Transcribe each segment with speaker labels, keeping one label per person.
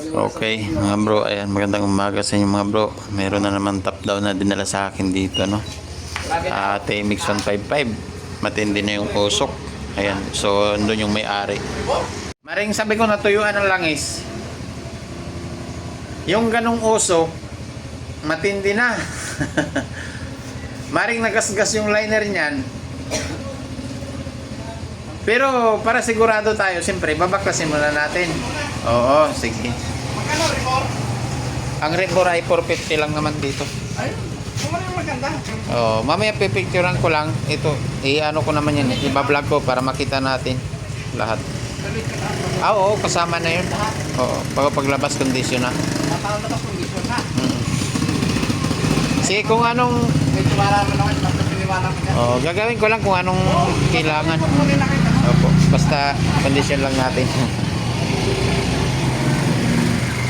Speaker 1: Okay, mga bro, ayan, magandang umaga sa inyo mga bro. Meron na naman top down na dinala sa akin dito, no? Ah, TMX 155. Matindi na yung usok. Ayan, so doon yung may-ari. Maring sabi ko natuyuan ng langis. Yung ganong usok, matindi na. Maring nagasgas yung liner niyan. Pero para sigurado tayo, siyempre, babaklasin muna natin. Oo, sige.
Speaker 2: Magkano report?
Speaker 1: Ang rebor ay 450 lang naman dito.
Speaker 2: Ay, kung ano yung maganda.
Speaker 1: Oh, mamaya pipicturean ko lang. Ito, i-ano ko naman yan. Iba-vlog ko para makita natin lahat. Ah, oo, kasama na yun. Oo, pag paglabas condition na.
Speaker 2: tapos kondisyon na.
Speaker 1: Mm. Sige, kung anong
Speaker 2: Medyo marami naman, basta piniwala ko
Speaker 1: oh, gagawin ko lang kung anong kailangan. Opo, basta condition lang natin.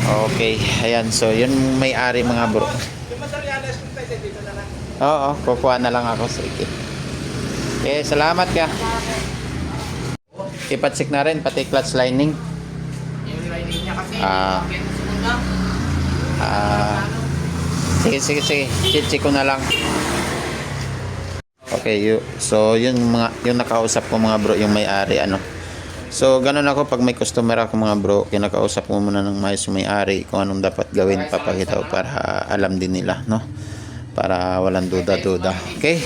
Speaker 1: okay, ayan. So, yun may-ari mga bro. Oo, kukuha na lang ako. Sige. Okay, salamat ka. Ipatsik na rin, pati clutch lining.
Speaker 2: Yung lining niya kasi,
Speaker 1: Ah. Ah, sige, sige, sige. Chichi ko na lang. Okay, so yun mga yung nakausap ko mga bro, yung may-ari ano. So ganun ako pag may customer ako mga bro, kinakausap ko muna ng maayos may-ari kung anong dapat gawin, papakita ko para alam din nila, no? Para walang duda-duda. Okay?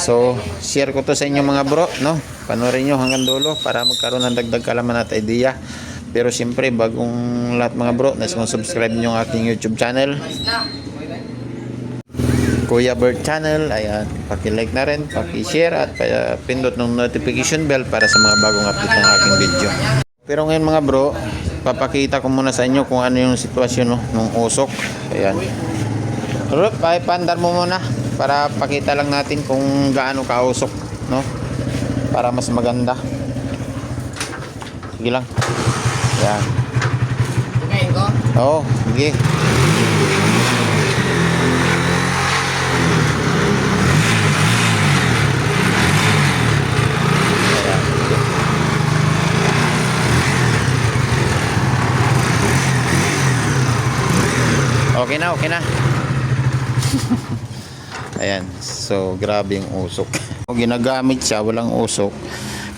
Speaker 1: So, share ko to sa inyo mga bro, no? Panoorin nyo hanggang dulo para magkaroon ng dagdag kalaman at idea. Pero siyempre, bagong lahat mga bro, kong subscribe nyo ang aking YouTube channel. Kuya Bird Channel, ayan, paki-like na rin, paki-share at pa- pindot ng notification bell para sa mga bagong update ng aking video. Pero ngayon mga bro, papakita ko muna sa inyo kung ano yung sitwasyon no, ng usok. Ayan. Rup, ay pandar mo muna para pakita lang natin kung gaano kausok, no? Para mas maganda. Sige lang. Ayan.
Speaker 2: Tumayin ko.
Speaker 1: Oo, sige. Okay na, okay na. Ayan, so grabe yung usok. Ginagamit siya, walang usok.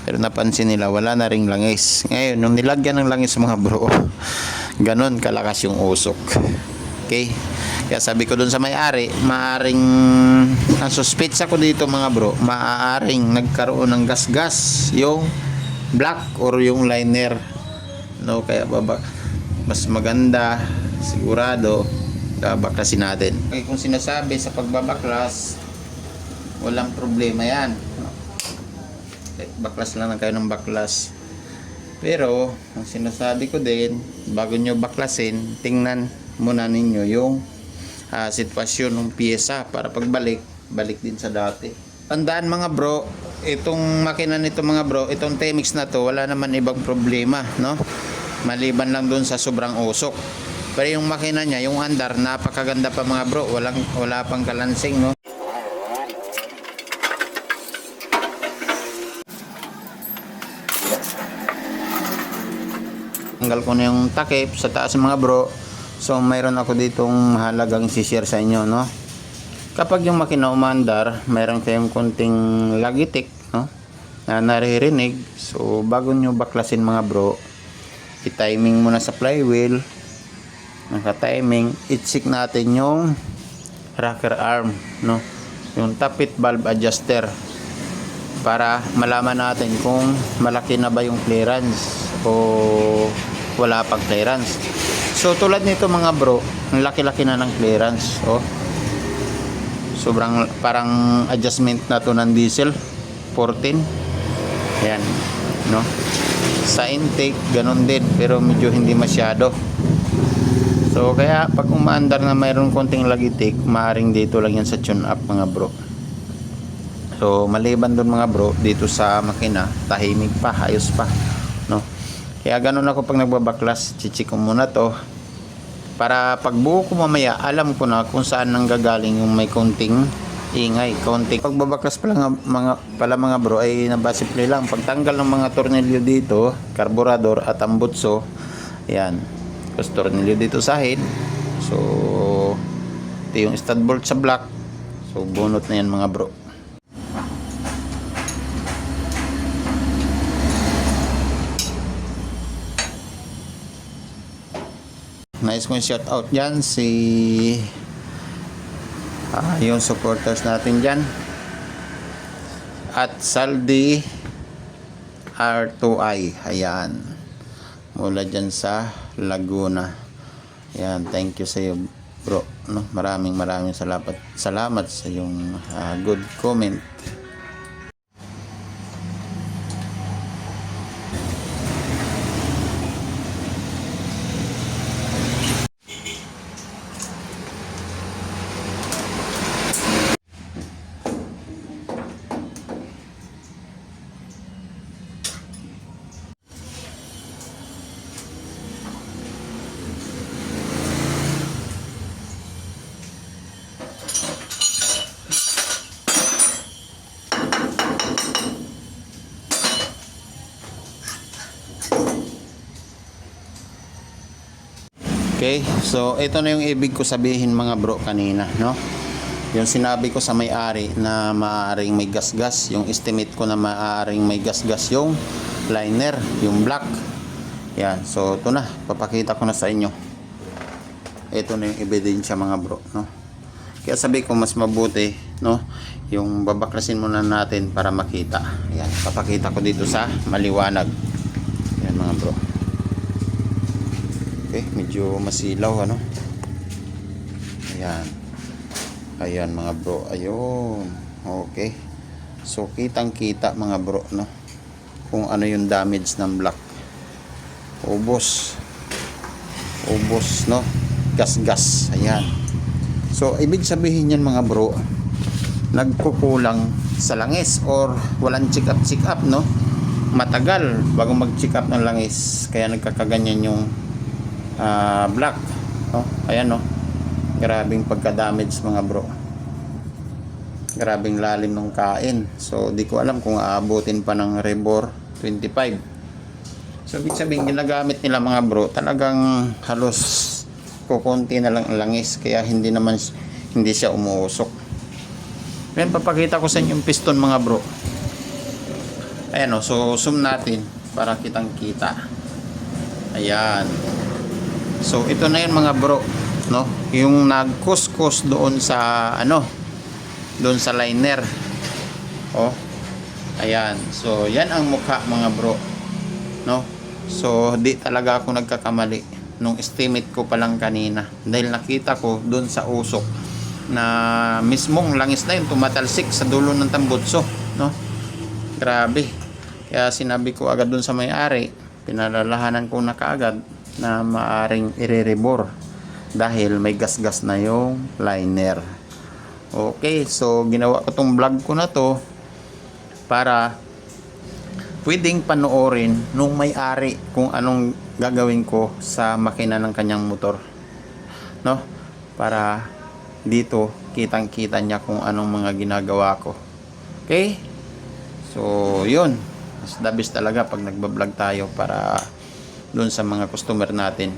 Speaker 1: Pero napansin nila, wala na ring langis. Ngayon, nung nilagyan ng langis mga bro, ganon kalakas yung usok. Okay? Kaya sabi ko dun sa may-ari, maaring, ang suspetsa ko dito mga bro, maaaring nagkaroon ng gas-gas yung black or yung liner. No, kaya baba, mas maganda, sigurado, babaklasin natin. Okay, kung sinasabi sa pagbabaklas, walang problema yan. Kahit baklas lang na kayo ng baklas. Pero, ang sinasabi ko din, bago nyo baklasin, tingnan muna ninyo yung ah, sitwasyon ng pyesa para pagbalik, balik din sa dati. Tandaan mga bro, itong makina nito mga bro, itong Temix na to, wala naman ibang problema, no? Maliban lang dun sa sobrang usok. Pero yung makina niya, yung andar, napakaganda pa mga bro, walang, wala pang kalansing, no? tanggal ko na yung takip sa taas mga bro. So mayroon ako ditong halagang sishare sa inyo no? Kapag yung makina umandar mayroon kayong konting lagitik no? Na naririnig. So bago nyo baklasin mga bro i-timing muna sa flywheel naka-timing i-check natin yung rocker arm no yung tappet valve adjuster para malaman natin kung malaki na ba yung clearance o wala pang clearance. So tulad nito mga bro, ang laki-laki na ng clearance. Oh. Sobrang parang adjustment na to ng diesel 14. Yan, no? Sa intake ganun din pero medyo hindi masyado. So kaya pag umaandar na mayroon konting lagitik, maaring dito lang yan sa tune up mga bro. So, maliban doon mga bro, dito sa makina, tahimik pa, ayos pa. No? Kaya ganun ako pag nagbabaklas, chichi ko muna to. Para pag buo ko mamaya, alam ko na kung saan nanggagaling yung may konting ingay, konting. Pagbabaklas pala, mga, pala mga bro, ay nabasimple lang. Pagtanggal ng mga tornilyo dito, karburador at ang butso, yan. Tapos tornilyo dito sa head. So, ito yung stud bolt sa block. So, bunot na yan mga bro. Nice kong shout out dyan si ah, yung supporters natin dyan at Saldi R2I ayan mula dyan sa Laguna ayan thank you sa iyo bro no? maraming maraming salamat salamat sa yung ah, good comment Okay, so ito na yung ibig ko sabihin mga bro kanina, no? Yung sinabi ko sa may-ari na maaaring may gasgas, yung estimate ko na maaaring may gasgas yung liner, yung black. Yan, so ito na, papakita ko na sa inyo. Ito na yung ebidensya mga bro, no? Kaya sabi ko mas mabuti, no? Yung babaklasin muna natin para makita. Yan, papakita ko dito sa maliwanag. Yan mga bro. Okay, medyo masilaw ano. Ayan. Ayan mga bro. Ayun. Okay. So kitang kita mga bro no. Kung ano yung damage ng black. Ubos. Ubos no. Gas-gas. Ayan. So ibig sabihin yan mga bro, nagkukulang sa langis or walang check up check up no. Matagal bago mag-check up ng langis kaya nagkakaganyan yung ah, black. No? ayan no grabing pagka-damage mga bro. Grabing lalim ng kain. So di ko alam kung aabutin pa ng Rebor 25 so ibig sabihin ginagamit nila mga bro talagang halos kukunti na lang ang langis kaya hindi naman hindi siya umuusok. Ngayon papakita ko sa inyo yung piston mga bro. Ayan o so zoom natin para kitang kita ayan So ito na yun mga bro, no? Yung nagkuskus doon sa ano, doon sa liner. Oh. Ayan. So yan ang mukha mga bro. No? So di talaga ako nagkakamali nung estimate ko pa lang kanina dahil nakita ko doon sa usok na mismong langis na yun tumatalsik sa dulo ng tambutso, no? Grabe. Kaya sinabi ko agad doon sa may-ari, pinalalahanan ko na kaagad na maaring irerebor dahil may gasgas na yung liner. Okay, so ginawa ko tong vlog ko na to para pwedeng panoorin nung may-ari kung anong gagawin ko sa makina ng kanyang motor. No? Para dito kitang-kita niya kung anong mga ginagawa ko. Okay? So, yun. Mas the best talaga pag nagbablog tayo para doon sa mga customer natin.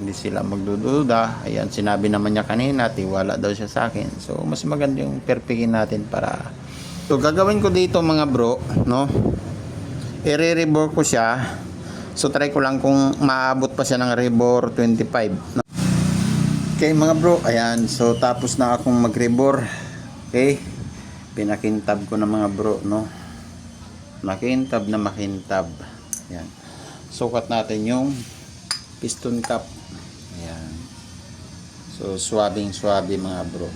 Speaker 1: Hindi sila magdududa. Ayan, sinabi naman niya kanina, tiwala daw siya sa akin. So, mas maganda yung perpikin natin para... So, gagawin ko dito mga bro, no? I-rebore ko siya. So, try ko lang kung maabot pa siya ng rebore 25. No? Okay mga bro, ayan. So, tapos na akong mag-rebore. Okay? Pinakintab ko na mga bro, no? Makintab na makintab. Ayan sukat natin yung piston cap. Ayan. So swabing swabe mga bro.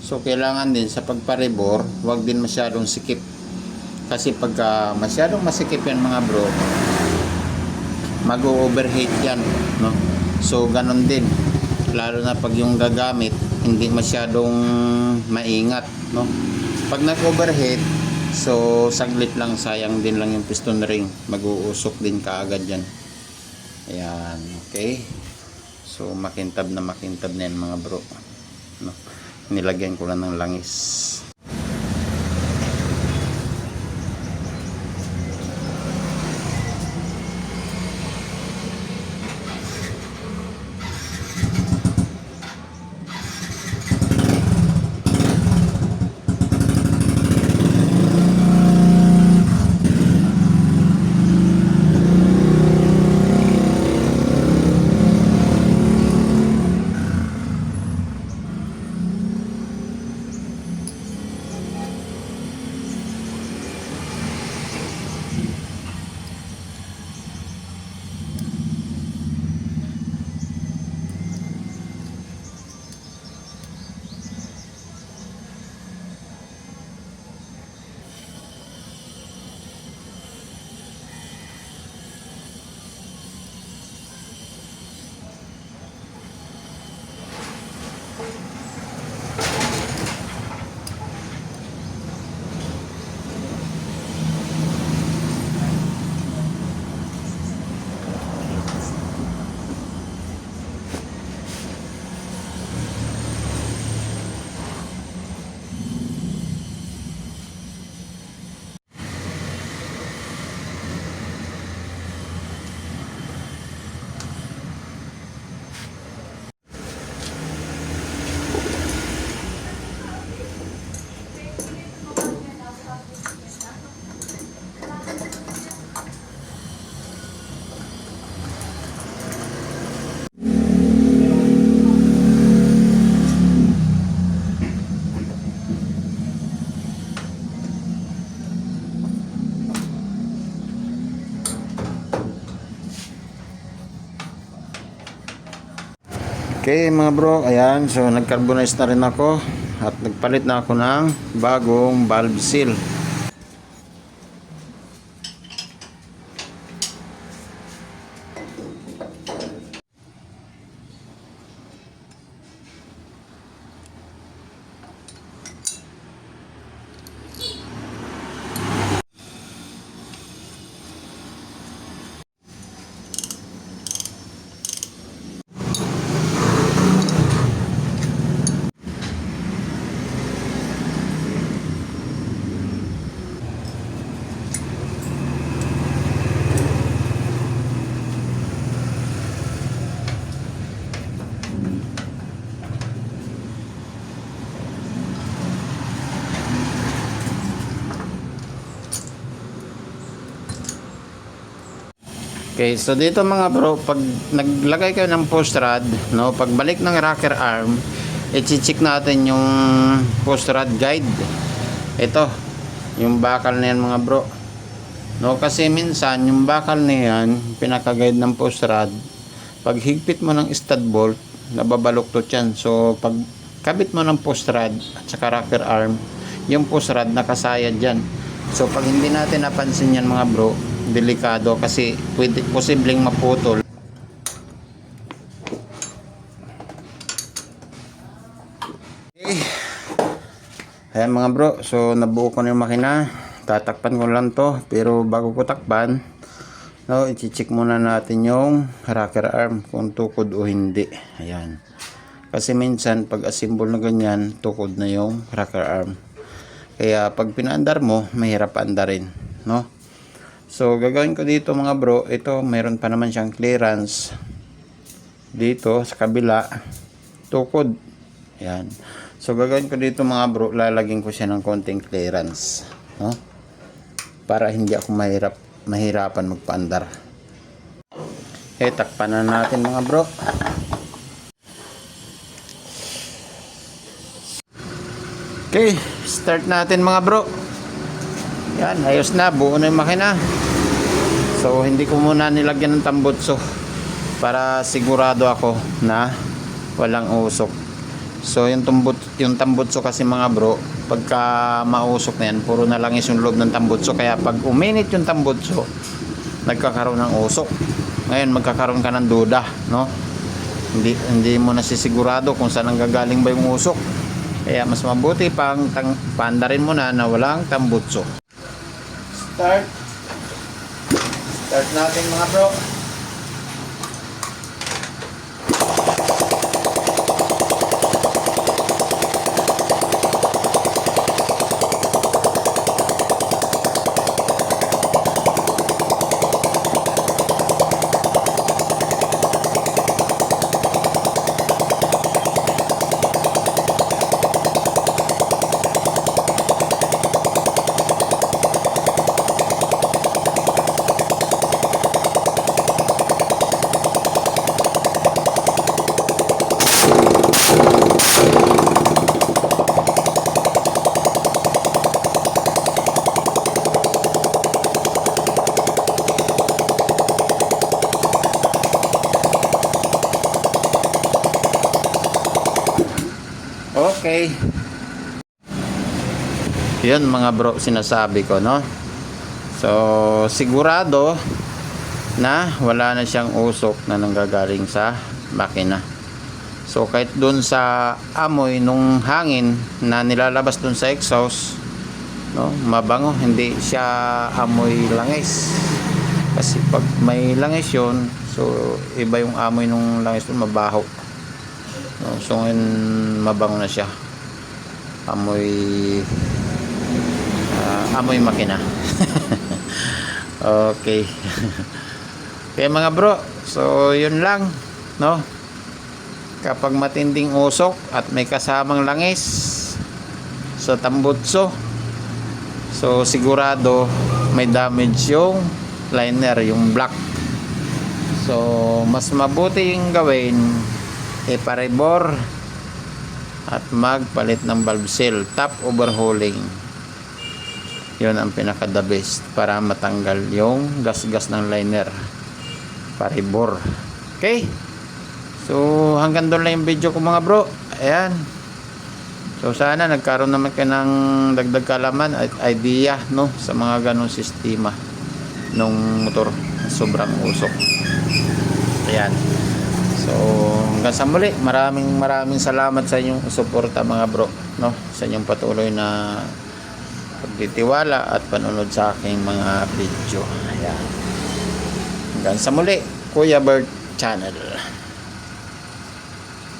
Speaker 1: So kailangan din sa pagparebor wag din masyadong sikip. Kasi pagka masyadong masikip yan mga bro mag-overheat yan no? so ganon din. Lalo na pag yung gagamit hindi masyadong maingat no? pag nag-overheat So, saglit lang, sayang din lang yung piston ring. Mag-uusok din kaagad yan. Ayan, okay. So, makintab na makintab na yan mga bro. No? Nilagyan ko lang ng langis. Okay mga bro, ayan. So nag-carbonize na rin ako at nagpalit na ako ng bagong valve seal. Okay, so dito mga bro, pag naglagay kayo ng post rod, no, pagbalik ng rocker arm, i-check natin yung post rod guide. Ito, yung bakal na yan mga bro. No, kasi minsan yung bakal na yan, pinaka-guide ng post rod, pag higpit mo ng stud bolt, nababaluktot yan. So, pag kabit mo ng post rod at saka rocker arm, yung post rod nakasayad dyan. So, pag hindi natin napansin yan mga bro, delikado kasi pwede, posibleng maputol. Okay. Ayan mga bro, so nabuo ko na yung makina. Tatakpan ko lang to, pero bago ko takpan, no, i-check muna natin yung rocker arm kung tukod o hindi. Ayan. Kasi minsan pag assemble na ganyan, tukod na yung rocker arm. Kaya pag pinaandar mo, mahirap andarin, no? So gagawin ko dito mga bro, ito meron pa naman siyang clearance dito sa kabila tukod. Yan. So gagawin ko dito mga bro, lalagyan ko siya ng konting clearance, no? Para hindi ako mahirap mahirapan magpaandar. Eh takpan na natin mga bro. Okay, start natin mga bro. Yan, ayos na, buo na yung makina. So, hindi ko muna nilagyan ng tambutso para sigurado ako na walang usok. So, yung, tumbut, yung tambutso kasi mga bro, pagka mausok na yan, puro na lang is yung loob ng tambutso. Kaya pag uminit yung tambutso, nagkakaroon ng usok. Ngayon, magkakaroon ka ng duda, no? Hindi, hindi mo nasisigurado kung saan nanggagaling ba yung usok. Kaya mas mabuti pang tang, paandarin mo na na walang tambutso. Start. Start natin mga bro. Okay. Yun mga bro, sinasabi ko, no? So, sigurado na wala na siyang usok na nanggagaling sa makina. So, kahit dun sa amoy nung hangin na nilalabas dun sa exhaust, no, mabango, hindi siya amoy langis. Kasi pag may langis yun, so iba yung amoy nung langis mabaho. No, so ngayon mabango na siya. Amoy ah, amoy makina. okay. Kaya mga bro, so yun lang, no? Kapag matinding usok at may kasamang langis sa tambutso, so sigurado may damage yung liner, yung black. So, mas mabuti yung gawin iparebor at magpalit ng valve seal top overhauling yun ang pinaka the best para matanggal yung gas-gas ng liner parebor okay So, hanggang doon lang yung video ko mga bro. Ayan. So, sana nagkaroon naman kayo ng dagdag kalaman at idea, no? Sa mga ganong sistema nung motor. Sobrang usok. Ayan. So, hanggang sa muli, maraming maraming salamat sa inyong suporta mga bro, no? Sa inyong patuloy na pagtitiwala at panonood sa aking mga video. Ayan. Hanggang sa muli, Kuya Bird Channel.